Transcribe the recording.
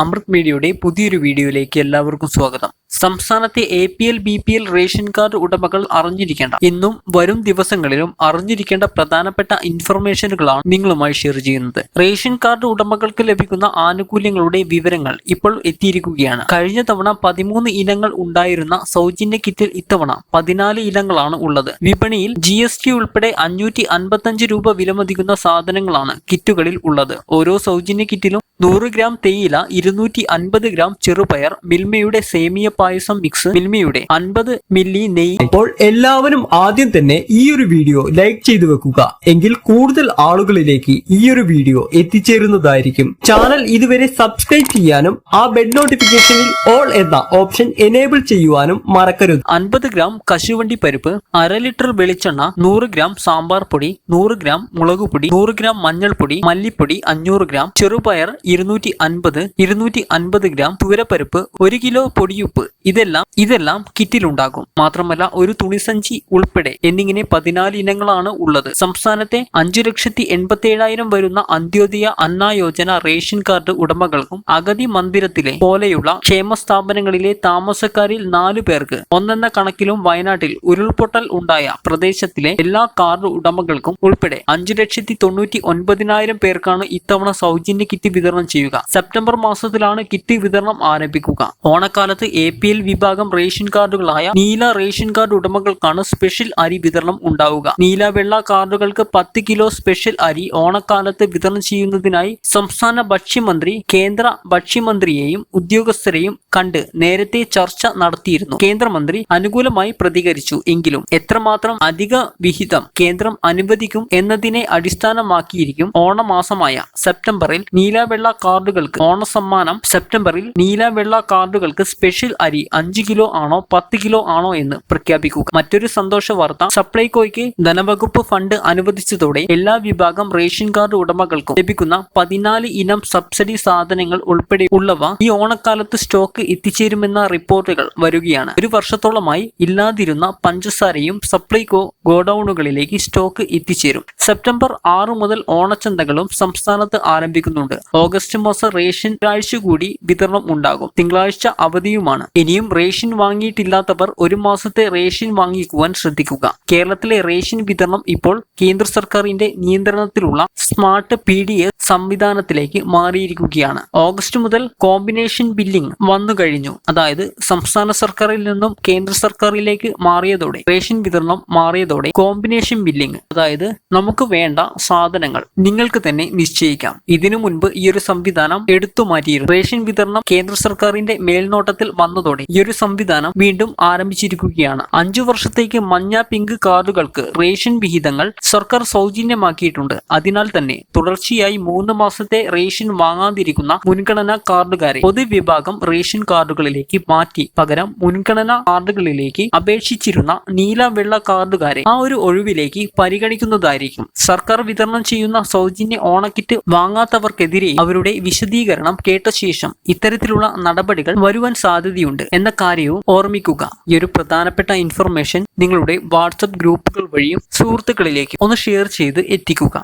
അമൃത് മീഡിയയുടെ പുതിയൊരു വീഡിയോയിലേക്ക് എല്ലാവർക്കും സ്വാഗതം. സംസ്ഥാനത്തെ A P L B P L ration card ഉടമകൾ അറിഞ്ഞിരിക്കേണ്ട. ഇന്നും വരും ദിവസങ്ങളിലും അറിഞ്ഞിരിക്കേണ്ട പ്രധാനപ്പെട്ട ഇൻഫർമേഷനുകളാണ് നിങ്ങളുമായി ഷെയർ ചെയ്യുന്നത്. റേഷൻ കാർഡ് ഉടമകൾക്ക് ലഭിക്കുന്ന ആനുകൂല്യങ്ങളുടെ വിവരങ്ങൾ ഇപ്പോൾ എത്തിയിരിക്കുകയാണ്. കഴിഞ്ഞ തവണ പതിമൂന്ന് ഇനങ്ങൾ ഉണ്ടായിരുന്ന സൗജന്യ കിറ്റിൽ ഇത്തവണ പതിനാല് ഇനങ്ങളാണ് ഉള്ളത്. വിപണിയിൽ ജി എസ് ടി ഉൾപ്പെടെ അഞ്ഞൂറ്റി അൻപത്തഞ്ച് രൂപ വിലമതിക്കുന്ന സാധനങ്ങളാണ് കിറ്റുകളിൽ ഉള്ളത്. ഓരോ സൗജന്യ കിറ്റിലും നൂറ് ഗ്രാം തേയില ഇരുന്നൂറ്റി അൻപത് ഗ്രാം ചെറുപയർ മിൽമയുടെ സേമിയ പായസം മിക്സ് മിൽമയുടെ അൻപത് മില്ലി നെയ്യ്. അപ്പോൾ എല്ലാവരും ആദ്യം തന്നെ ഈ ഒരു വീഡിയോ ലൈക്ക് ചെയ്തു വെക്കുക. എങ്കിൽ കൂടുതൽ ആളുകളിലേക്ക് ഈ ഒരു വീഡിയോ എത്തിച്ചേരുന്നതായിരിക്കും. ചാനൽ ഇതുവരെ സബ്സ്ക്രൈബ് ചെയ്യാനും ആ ബെഡ് നോട്ടിഫിക്കേഷനിൽ ഓൾ എന്ന ഓപ്ഷൻ എനേബിൾ ചെയ്യുവാനും മറക്കരുത്. അൻപത് ഗ്രാം കശുവണ്ടി പരിപ്പ് അര ലിറ്റർ വെളിച്ചെണ്ണ നൂറ് ഗ്രാം സാമ്പാർ പൊടി നൂറ് ഗ്രാം മുളകുപൊടി നൂറ് ഗ്രാം മഞ്ഞൾപ്പൊടി മല്ലിപ്പൊടി അഞ്ഞൂറ് ഗ്രാം ചെറുപയർ ഇരുന്നൂറ്റി അൻപത് ഇരുന്നൂറ്റി അൻപത് ഗ്രാം തുവരപ്പരിപ്പ് ഒരു കിലോ പൊടിയുപ്പ്. ഇതെല്ലാം ഇതെല്ലാം കിറ്റിലുണ്ടാകും. മാത്രമല്ല ഒരു തുണിസഞ്ചി ഉൾപ്പെടെ എന്നിങ്ങനെ പതിനാല് ഇനങ്ങളാണ് ഉള്ളത്. സംസ്ഥാനത്തെ അഞ്ചു ലക്ഷത്തി എൺപത്തി ഏഴായിരം വരുന്ന അന്ത്യോദയ അന്ന യോജന റേഷൻ കാർഡ് ഉടമകൾക്കും അഗതി മന്ദിരത്തിലെ പോലെയുള്ള ക്ഷേമ സ്ഥാപനങ്ങളിലെ താമസക്കാരിൽ നാലു പേർക്ക് ഒന്നെന്ന കണക്കിലും വയനാട്ടിൽ ഉരുൾപൊട്ടൽ ഉണ്ടായ പ്രദേശത്തിലെ എല്ലാ കാർഡ് ഉടമകൾക്കും ഉൾപ്പെടെ അഞ്ചു ലക്ഷത്തി തൊണ്ണൂറ്റി ഒൻപതിനായിരം പേർക്കാണ് ഇത്തവണ സൗജന്യ കിറ്റ് വിതരണം ചെയ്യുക. സെപ്റ്റംബർ മാസത്തിലാണ് കിറ്റ് വിതരണം ആരംഭിക്കുക. ഓണക്കാലത്ത് എ പി എൽ വിഭാഗം റേഷൻ കാർഡുകളായ നീല റേഷൻ കാർഡ് ഉടമകൾക്കാണ് സ്പെഷ്യൽ അരി വിതരണം ഉണ്ടാവുക. നീല വെള്ള കാർഡുകൾക്ക് പത്ത് കിലോ സ്പെഷ്യൽ അരി ഓണക്കാലത്ത് വിതരണം ചെയ്യുന്നതിനായി സംസ്ഥാന ഭക്ഷ്യമന്ത്രി കേന്ദ്ര ഭക്ഷ്യമന്ത്രിയെയും ഉദ്യോഗസ്ഥരെയും കണ്ട് നേരത്തെ ചർച്ച നടത്തിയിരുന്നു. കേന്ദ്രമന്ത്രി അനുകൂലമായി പ്രതികരിച്ചു. എങ്കിലും എത്രമാത്രം അധിക വിഹിതം കേന്ദ്രം അനുവദിക്കും എന്നതിനെ അടിസ്ഥാനമാക്കിയിരിക്കും ഓണമാസമായ സെപ്റ്റംബറിൽ നീല വെള്ള കാർഡുകൾക്ക് ഓണസമ്മാനം സെപ്റ്റംബറിൽ നീല വെള്ള കാർഡുകൾക്ക് സ്പെഷ്യൽ അരി അഞ്ച് കിലോ ആണോ പത്ത് കിലോ ആണോ എന്ന് പ്രഖ്യാപിക്കുക. മറ്റൊരു സന്തോഷ വാർത്ത സപ്ലൈകോയ്ക്ക് ധനവകുപ്പ് ഫണ്ട് അനുവദിച്ചതോടെ എല്ലാ വിഭാഗം റേഷൻ കാർഡ് ഉടമകൾക്കും ലഭിക്കുന്ന പതിനാല് ഇനം സബ്സിഡി സാധനങ്ങൾ ഉൾപ്പെടെ ഉള്ളവ ഈ ഓണക്കാലത്ത് സ്റ്റോക്ക് എത്തിച്ചേരുമെന്ന റിപ്പോർട്ടുകൾ വരികയാണ്. ഒരു വർഷത്തോളമായി ഇല്ലാതിരുന്ന പഞ്ചസാരയും സപ്ലൈകോ ഗോഡൌണുകളിലേക്ക് സ്റ്റോക്ക് എത്തിച്ചേരും. സെപ്റ്റംബർ ആറ് മുതൽ ഓണച്ചന്തകളും സംസ്ഥാനത്ത് ആരംഭിക്കുന്നുണ്ട്. ഓഗസ്റ്റ് മാസം റേഷൻ ആഴ്ച കൂടി വിതരണം ഉണ്ടാകും. തിങ്കളാഴ്ച അവധിയുമാണ്. ഇനിയും റേഷൻ വാങ്ങിയിട്ടില്ലാത്തവർ ഒരു മാസത്തെ റേഷൻ വാങ്ങിക്കുവാൻ ശ്രദ്ധിക്കുക. കേരളത്തിലെ റേഷൻ വിതരണം ഇപ്പോൾ കേന്ദ്ര സർക്കാരിന്റെ നിയന്ത്രണത്തിലുള്ള സ്മാർട്ട് പി ഡി എസ് സംവിധാനത്തിലേക്ക് മാറിയിരിക്കുകയാണ്. ഓഗസ്റ്റ് മുതൽ കോമ്പിനേഷൻ ബില്ലിംഗ് വന്നു കഴിഞ്ഞു. അതായത് സംസ്ഥാന സർക്കാരിൽ നിന്നും കേന്ദ്ര സർക്കാരിലേക്ക് മാറിയതോടെ റേഷൻ വിതരണം മാറിയതോടെ കോമ്പിനേഷൻ ബില്ലിംഗ് അതായത് നമുക്ക് വേണ്ട സാധനങ്ങൾ നിങ്ങൾക്ക് തന്നെ നിശ്ചയിക്കാം. ഇതിനു മുൻപ് ഈ ഒരു സംവിധാനം എടുത്തു മാറ്റിയിരുന്നു. റേഷൻ വിതരണം കേന്ദ്ര സർക്കാരിന്റെ മേൽനോട്ടത്തിൽ വന്നതോടെ ഈ ഒരു സംവിധാനം വീണ്ടും ആരംഭിച്ചിരിക്കുകയാണ്. അഞ്ചു വർഷത്തേക്ക് മഞ്ഞ പിങ്ക് കാർഡുകൾക്ക് റേഷൻ വിഹിതങ്ങൾ സർക്കാർ സൗജന്യമാക്കിയിട്ടുണ്ട്. അതിനാൽ തന്നെ തുടർച്ചയായി മൂന്ന് മാസത്തെ റേഷൻ വാങ്ങാതിരിക്കുന്ന മുൻഗണനാ കാർഡുകാരെ പൊതുവിഭാഗം റേഷൻ കാർഡുകളിലേക്ക് മാറ്റി. പകരം മുൻഗണനാ കാർഡുകളിലേക്ക് അപേക്ഷിച്ചിരുന്ന നീല വെള്ള കാർഡുകാരെ ആ ഒരു ഒഴിവിലേക്ക് പരിഗണിക്കുന്നതായിരിക്കും. സർക്കാർ വിതരണം ചെയ്യുന്ന സൗജന്യ ഓണക്കിറ്റ് വാങ്ങാത്തവർക്കെതിരെ അവരുടെ വിശദീകരണം കേട്ട ശേഷം ഇത്തരത്തിലുള്ള നടപടികൾ വരുവാൻ സാധ്യതയുണ്ട് എന്ന കാര്യവും ഓർമ്മിക്കുക. ഈ ഒരു പ്രധാനപ്പെട്ട ഇൻഫർമേഷൻ നിങ്ങളുടെ വാട്സപ്പ് ഗ്രൂപ്പുകൾ വഴിയും സുഹൃത്തുക്കളിലേക്ക് ഒന്ന് ഷെയർ ചെയ്ത് എത്തിക്കുക.